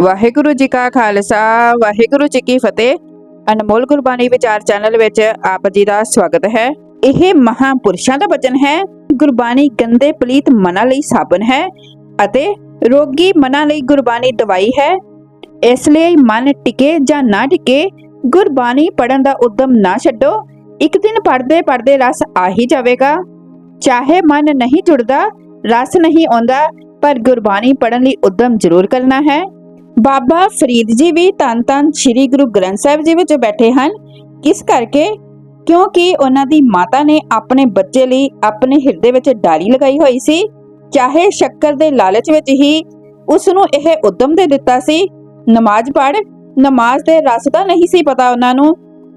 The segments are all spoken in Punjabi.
ਵਾਹਿਗੁਰੂ ਜੀ ਕਾ ਖਾਲਸਾ, ਵਾਹਿਗੁਰੂ ਜੀ ਕੀ ਫਤਿਹ। ਅਨਮੋਲ ਗੁਰਬਾਣੀ ਵਿਚਾਰ ਚੈਨਲ ਵਿੱਚ ਆਪ ਜੀ ਦਾ ਸਵਾਗਤ ਹੈ। ਇਹ ਮਹਾਪੁਰਸ਼ਾਂ ਦਾ ਬਚਨ ਹੈ। ਗੁਰਬਾਣੀ ਗੰਦੇ ਪਲੀਤ ਮਨਾਂ ਲਈ ਸਾਬਣ ਹੈ ਅਤੇ ਰੋਗੀ ਮਨਾਂ ਲਈ ਗੁਰਬਾਣੀ ਦਵਾਈ ਹੈ। ਇਸ ਲਈ ਮਨ ਟਿਕੇ ਜਾਂ ਨਾ ਟਿਕੇ, ਗੁਰਬਾਣੀ ਪੜਨ ਦਾ ਉਦਮ ਨਾ ਛੱਡੋ। ਇੱਕ ਦਿਨ ਪੜਦੇ ਪੜਦੇ ਰਸ ਆ ਹੀ ਜਾਵੇਗਾ। ਚਾਹੇ ਮਨ ਨਹੀਂ ਜੁੜਦਾ, ਰਸ ਨਹੀਂ ਆਉਂਦਾ, ਪਰ ਗੁਰਬਾਣੀ ਪੜਨ ਲਈ ਉਦਮ ਜ਼ਰੂਰ ਕਰਨਾ ਹੈ। ਬਾਬਾ ਫਰੀਦ ਜੀ ਵੀ ਤਨ ਤਨ ਸ੍ਰੀ ਗੁਰੂ ਗ੍ਰੰਥ ਸਾਹਿਬ ਜੀ ਵਿੱਚ ਬੈਠੇ ਹਨ। ਕਿਸ ਕਰਕੇ? ਕਿਉਂਕਿ ਉਹਨਾਂ ਦੀ ਮਾਤਾ ਨੇ ਆਪਣੇ ਬੱਚੇ ਲਈ ਆਪਣੇ ਹਿਰਦੇ ਵਿੱਚ ਡਾਰੀ ਲਗਾਈ ਹੋਈ ਸੀ। ਚਾਹੇ ਸ਼ੱਕਰ ਦੇ ਲਾਲਚ ਵਿੱਚ ਹੀ ਉਸ ਨੂੰ ਇਹ ਉਦਮ ਦੇ ਦਿੱਤਾ ਸੀ। ਨਮਾਜ਼ ਪੜ੍ਹ, ਨਮਾਜ਼ ਦੇ ਰਸ ਦਾ ਨਹੀਂ ਸੀ ਪਤਾ ਉਹਨਾਂ ਨੂੰ,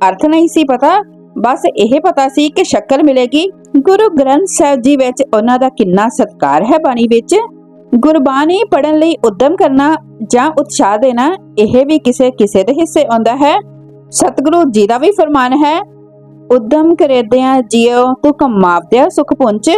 ਅਰਥ ਨਹੀਂ ਸੀ ਪਤਾ। ਬਸ ਇਹ ਪਤਾ ਸੀ ਕਿ ਸ਼ੱਕਰ ਮਿਲੇਗੀ। ਗੁਰੂ ਗ੍ਰੰਥ ਸਾਹਿਬ ਜੀ ਵਿੱਚ ਉਹਨਾਂ ਦਾ ਕਿੰਨਾ ਸਤਿਕਾਰ ਹੈ ਬਾਣੀ ਵਿੱਚ। ਗੁਰਬਾਣੀ ਪੜਨ ਲਈ ਉਦਮ ਕਰਨਾ ਜਾਂ ਉਤਸ਼ਾਹ ਦੇਣਾ, ਇਹ ਵੀ ਕਿਸੇ ਕਿਸੇ ਦੇ ਹਿੱਸੇ ਆਉਂਦਾ ਹੈ। ਸਤਿਗੁਰੂ ਜੀ ਦਾ ਵੀ ਫਰਮਾਨ ਹੈ, ਉਦਮ ਕਰੇਦਿਆਂ ਜਿਉ ਤੂੰ ਕਮਾਵਦਿਆ ਸੁਖ ਪੁੰਚ।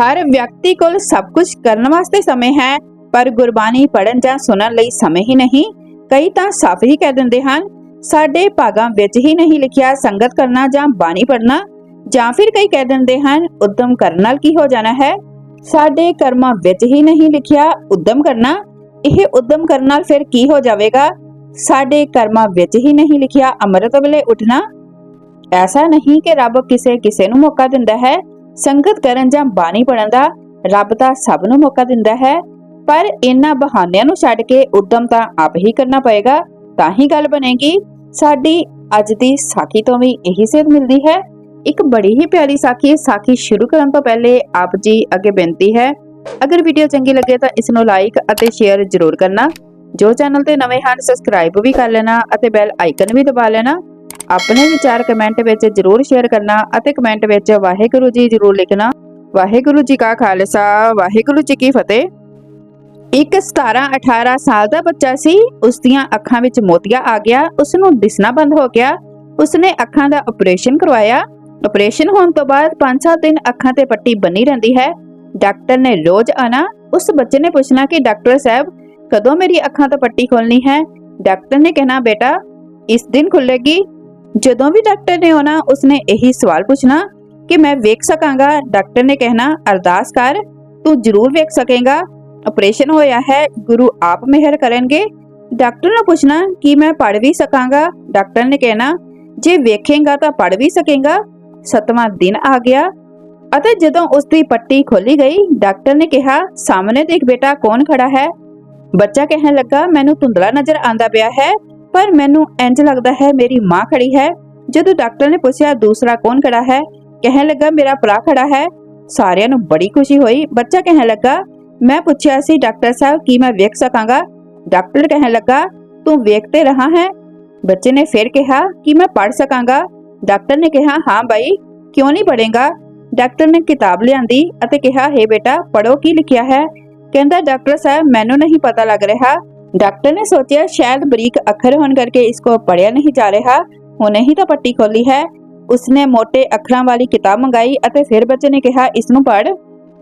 ਹਰ ਵਿਅਕਤੀ ਕੋਲ ਸਭ ਕੁਝ ਕਰਨ ਵਾਸਤੇ ਸਮੇਂ ਹੈ, ਪਰ ਗੁਰਬਾਣੀ ਪੜਨ ਜਾਂ ਸੁਣਨ ਲਈ ਸਮੇਂ ਹੀ ਨਹੀਂ। ਕਈ ਤਾਂ ਸਾਫ਼ ਹੀ ਕਹਿ ਦਿੰਦੇ ਹਨ, ਸਾਡੇ ਭਾਗਾਂ ਵਿੱਚ ਹੀ ਨਹੀਂ ਲਿਖਿਆ ਸੰਗਤ ਕਰਨਾ ਜਾਂ ਬਾਣੀ ਪੜਨਾ ਜਾਂ ਫਿਰ ਕਈ ਕਹਿ ਦਿੰਦੇ ਹਨ, ਉਦਮ ਕਰਨ ਨਾਲ ਕੀ ਹੋ ਜਾਣਾ ਹੈ? ਸਾਡੇ ਕਰਮਾਂ ਵਿੱਚ ਹੀ ਨਹੀਂ ਲਿਖਿਆ ਉਦਮ ਕਰਨਾ, ਇਹ ਉਦਮ ਕਰਨ ਨਾਲ ਫਿਰ ਕੀ ਹੋ ਜਾਵੇਗਾ? ਸਾਡੇ ਕਰਮਾਂ ਵਿੱਚ ਹੀ ਨਹੀਂ ਲਿਖਿਆ ਅੰਮ੍ਰਿਤ ਵੇਲੇ ਉੱਠਣਾ? ਐਸਾ ਨਹੀਂ ਕਿ ਰੱਬ ਕਿਸੇ ਕਿਸੇ ਨੂੰ ਮੌਕਾ ਦਿੰਦਾ ਹੈ, ਸੰਗਤ ਕਰਨ ਜਾਂ ਬਾਣੀ ਪੜਨ ਦਾ, ਰੱਬ ਤਾਂ ਸਭ ਨੂੰ ਮੌਕਾ ਦਿੰਦਾ ਹੈ, ਪਰ ਇਹਨਾਂ ਬਹਾਨਿਆਂ ਨੂੰ ਛੱਡ ਕੇ ਉਦਮ ਤਾਂ ਆਪ ਹੀ ਕਰਨਾ ਪਏਗਾ, ਤਾਂ ਹੀ ਗੱਲ ਬਣੇਗੀ। ਸਾਡੀ ਅੱਜ ਦੀ ਸਾਖੀ ਤੋਂ ਵੀ ਇਹੀ ਸੇਧ ਮਿਲਦੀ ਹੈ। ਇੱਕ ਬੜੀ ਹੀ ਪਿਆਰੀ ਸਾਖੀ ਹੈ। ਸਾਖੀ ਸ਼ੁਰੂ ਕਰਨ ਤੋਂ ਪਹਿਲੇ ਆਪ ਜੀ ਅੱਗੇ ਬੇਨਤੀ ਹੈ, ਅਗਰ ਵੀਡੀਓ ਚੰਗੀ ਲੱਗੇ ਤਾਂ ਇਸ ਨੂੰ ਲਾਈਕ ਅਤੇ ਸ਼ੇਅਰ ਜ਼ਰੂਰ ਕਰਨਾ। ਜੋ ਚੈਨਲ ਤੇ ਨਵੇਂ ਹਨ ਸਬਸਕ੍ਰਾਈਬ ਵੀ ਕਰ ਲੈਣਾ ਅਤੇ ਬੈਲ ਆਈਕਨ ਵੀ ਦਬਾ ਲੈਣਾ। ਆਪਣੇ ਵਿਚਾਰ ਕਮੈਂਟ ਵਿੱਚ ਜ਼ਰੂਰ ਸ਼ੇਅਰ ਕਰਨਾ ਅਤੇ ਕਮੈਂਟ ਵਿੱਚ ਵਾਹਿਗੁਰੂ ਜੀ ਜ਼ਰੂਰ ਲਿਖਣਾ। ਵਾਹਿਗੁਰੂ ਜੀ ਕਾ ਖਾਲਸਾ, ਵਾਹਿਗੁਰੂ ਜੀ ਕੀ ਫਤਿਹ। ਇੱਕ 17 18 ਸਾਲ ਦਾ ਬੱਚਾ ਸੀ, ਉਸ ਦੀਆਂ ਅੱਖਾਂ ਵਿੱਚ ਮੋਤੀਆ ਆ ਗਿਆ, ਉਸ ਨੂੰ ਦਿਸਣਾ ਬੰਦ ਹੋ ਗਿਆ। ਉਸਨੇ ਅੱਖਾਂ ਦਾ ਆਪਰੇਸ਼ਨ ਕਰਵਾਇਆ। ਆਪਰੇਸ਼ਨ ਹੋਣ ਤੋਂ ਬਾਅਦ 5-7 ਦਿਨ ਅੱਖਾਂ ਤੇ ਪੱਟੀ ਬੰਨੀ ਰਹਿੰਦੀ ਹੈ। ਡਾਕਟਰ ਨੇ ਰੋਜ਼ ਆਣਾ ਉਸ ਬੱਚੇ ਨੇ ਪੁੱਛਣਾ ਕਿ ਡਾਕਟਰ ਸਾਹਿਬ, ਕਦੋਂ ਮੇਰੀ ਅੱਖਾਂ ਤੋਂ ਪੱਟੀ ਖੋਲਣੀ ਹੈ? ਡਾਕਟਰ ਨੇ ਕਹਿਣਾ, ਬੇਟਾ, ਇਸ ਦਿਨ ਖੁੱਲੇਗੀ ਜਦੋਂ ਵੀ ਡਾਕਟਰ ਨੇ ਆਉਣਾ, ਉਸਨੇ ਇਹੀ ਸਵਾਲ ਪੁੱਛਣਾ ਕਿ ਮੈਂ ਵੇਖ ਸਕਾਂਗਾ। ਡਾਕਟਰ ਨੇ ਕਹਿਣਾ, ਅਰਦਾਸ ਕਰ, ਤੂੰ ਜ਼ਰੂਰ ਵੇਖ ਸਕੇਗਾ। ਆਪਰੇਸ਼ਨ ਹੋਇਆ ਹੈ, ਗੁਰੂ ਆਪ ਮਿਹਰ ਕਰਨਗੇ। ਡਾਕਟਰ ਨੂੰ ਪੁੱਛਣਾ, ਕਿ ਮੈਂ ਪੜ ਵੀ ਸਕਾਂਗਾ? ਡਾਕਟਰ ਨੇ ਕਹਿਣਾ, ਜੇ ਵੇਖੇਗਾ ਤਾਂ ਪੜ ਵੀ ਸਕੇਗਾ। ਸਤਵਾਂ ਦਿਨ ਆ ਗਿਆ ਅਤੇ ਜਦੋਂ ਉਸ ਦੀ ਪੱਟੀ ਖੋਲੀ ਗਈ, ਡਾਕਟਰ ਨੇ ਕਿਹਾ, ਸਾਹਮਣੇ ਦੇਖ ਬੇਟਾ, ਕੌਣ ਖੜਾ ਹੈ? ਬੱਚਾ ਕਹਿਣ ਲੱਗਾ, ਮੈਨੂੰ ਧੁੰਦਲਾ ਨਜ਼ਰ ਆਂਦਾ ਪਿਆ ਹੈ, ਪਰ ਮੈਨੂੰ ਇੰਜ ਲੱਗਦਾ ਹੈ ਮੇਰੀ ਮਾਂ ਖੜੀ ਹੈ। ਜਦੋਂ ਡਾਕਟਰ ਨੇ ਪੁੱਛਿਆ, ਦੂਸਰਾ ਕੌਣ ਖੜਾ ਹੈ? ਕਹਿਣ ਲੱਗਾ, ਮੇਰਾ ਭਰਾ ਖੜਾ ਹੈ। ਸਾਰਿਆਂ ਨੂੰ ਬੜੀ ਖੁਸ਼ੀ ਹੋਈ। ਬੱਚਾ ਕਹਿਣ ਲੱਗਾ, ਮੈਂ ਪੁੱਛਿਆ ਸੀ ਡਾਕਟਰ ਸਾਹਿਬ ਕੀ ਮੈਂ ਵੇਖ ਸਕਾਂਗਾ? ਡਾਕਟਰ ਕਹਿਣ ਲੱਗਾ, ਤੂੰ ਵੇਖਤੇ ਰਹਾ ਹੈ? ਬੱਚੇ ਨੇ ਫਿਰ ਕਿਹਾ, ਕਿ ਮੈਂ ਪੜ ਸਕਾਂਗਾ? ਡਾਕਟਰ ਨੇ ਕਿਹਾ, ਹਾਂ ਬਾਈ, ਕਿਉਂ ਨਹੀਂ ਪੜੇਗਾ ਡਾਕਟਰ ਨੇ ਕਿਤਾਬ ਲਿਆਂਦੀ ਅਤੇ ਕਿਹਾ, ਹੈ ਬੇਟਾ ਪੜੋ ਕੀ ਲਿਖਿਆ ਹੈ? ਕਹਿੰਦਾ, ਡਾਕਟਰ ਸਾਹਿਬ, ਮੈਨੂੰ ਨਹੀਂ ਪਤਾ ਲੱਗ ਰਿਹਾ। ਡਾਕਟਰ ਨੇ ਸੋਚਿਆ, ਸ਼ਾਇਦ ਬਰੀਕ ਅੱਖਰ ਹੋਣ ਕਰਕੇ ਇਸ ਕੋ ਪੜਿਆ ਨਹੀਂ ਜਾ ਰਿਹਾ। ਹੁਣੇ ਹੀ ਤਾਂ ਪੱਟੀ ਖੋਲੀ ਹੈ। ਉਸਨੇ ਮੋٹے ਅੱਖਰਾਂ ਵਾਲੀ ਕਿਤਾਬ ਮੰਗਾਈ ਅਤੇ ਫਿਰ ਬੱਚੇ ਨੇ ਕਿਹਾ ਇਸ ਨੂੰ ਪੜ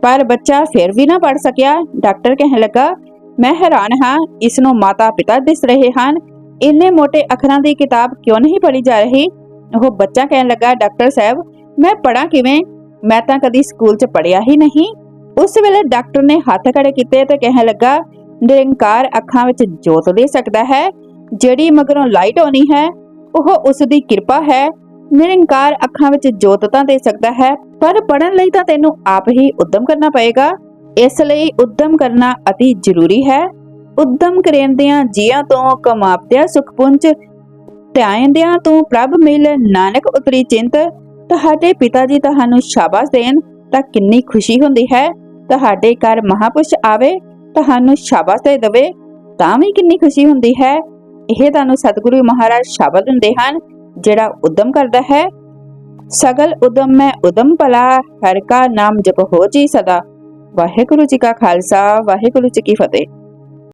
ਪਰ ਬੱਚਾ ਫਿਰ ਵੀ ਨਾ ਪੜ ਸਕਿਆ। ਡਾਕਟਰ ਕਹਿਣ ਲੱਗਾ, ਮੈਂ ਹੈਰਾਨ ਹਾਂ ਇਸ ਨੂੰ ਮਾਤਾ-ਪਿਤਾ ਦਿਸ ਰਹੇ ਹਨ। ਇੰਨੇ ਮੋٹے ਅੱਖਰਾਂ ਦੀ ਕਿਤਾਬ ਕਿਉਂ ਨਹੀਂ ਪੜੀ ਜਾ ਰਹੀ? ਉਹ ਬੱਚਾ ਕਹਿਣ ਲੱਗਾ, ਡਾਕਟਰ ਸਾਹਿਬ, ਮੈਂ ਪੜਾਂ ਕਿਵੇਂ? ਮੈਂ ਤਾਂ ਕਦੀ ਸਕੂਲ 'ਚ ਪੜਿਆ ਹੀ ਨਹੀਂ। ਉਸ ਵੇਲੇ ਡਾਕਟਰ ਨੇ ਹੱਥ ਖੜੇ ਕੀਤੇ ਤੇ ਕਹਿਣ ਲੱਗਾ, ਨਿਰੰਕਾਰ ਅੱਖਾਂ ਵਿੱਚ ਜੋਤ ਦੇ ਸਕਦਾ ਹੈ, ਜਿਹੜੀ ਮਗਰੋਂ ਲਾਈਟ ਆਉਣੀ ਹੈ, ਉਹ ਉਸ ਦੀ ਕਿਰਪਾ ਹੈ। ਨਿਰੰਕਾਰ ਅੱਖਾਂ ਵਿੱਚ ਜੋਤ ਤਾਂ ਦੇ ਸਕਦਾ ਹੈ, ਪਰ ਪੜਨ ਲਈ ਤਾਂ ਤੈਨੂੰ ਆਪ ਹੀ ਉਦਮ ਕਰਨਾ ਪਏਗਾ। ਇਸ ਲਈ ਉਦਮ ਕਰਨਾ ਅਤੀ ਜ਼ਰੂਰੀ ਹੈ। ਉਦਮ ਕਰੇਂਦਿਆਂ ਜੀਆਂ ਤੋਂ ਕਮਾਪਦਿਆਂ ਸੁਖਪੁੰਚ ਧਿਆਇਂਦਿਆਂ ਤੋਂ ਪ੍ਰਭ ਮਿਲ ਨਾਨਕ ਉਤਰੀ ਚਿੰਤ, ਤੁਹਾਡੇ ਪਿਤਾ ਜੀ ਤੁਹਾਨੂੰ ਸ਼ਾਬਾਸ਼ ਦੇਣ, ਤਾਂ ਕਿੰਨੀ ਖੁਸ਼ੀ ਹੁੰਦੀ ਹੈ। ਤੁਹਾਡੇ ਘਰ ਮਹਾਪੁਰਸ਼ ਆਵੇ, ਤੁਹਾਨੂੰ ਸ਼ਾਬਾਸ਼ ਦੇ ਦੇਵੇ, ਤਾਂ ਵੀ ਕਿੰਨੀ ਖੁਸ਼ੀ ਹੁੰਦੀ ਹੈ। ਇਹ ਤੁਹਾਨੂੰ ਸਤਿਗੁਰੂ ਮਹਾਰਾਜ ਸ਼ਬਦ ਦਿੰਦੇ ਹਨ, ਜਿਹੜਾ ਉਦਮ ਕਰਦਾ ਹੈ। ਸਗਲ ਉਦਮ ਮੈਂ ਉਦਮ ਭਲਾ, ਹਰ ਕਾ ਨਾਮ ਜਪ ਹੋ ਜੀ ਸਦਾ। ਵਾਹਿਗੁਰੂ ਜੀ ਕਾ ਖਾਲਸਾ, ਵਾਹਿਗੁਰੂ ਜੀ ਕੀ ਫਤਿਹ।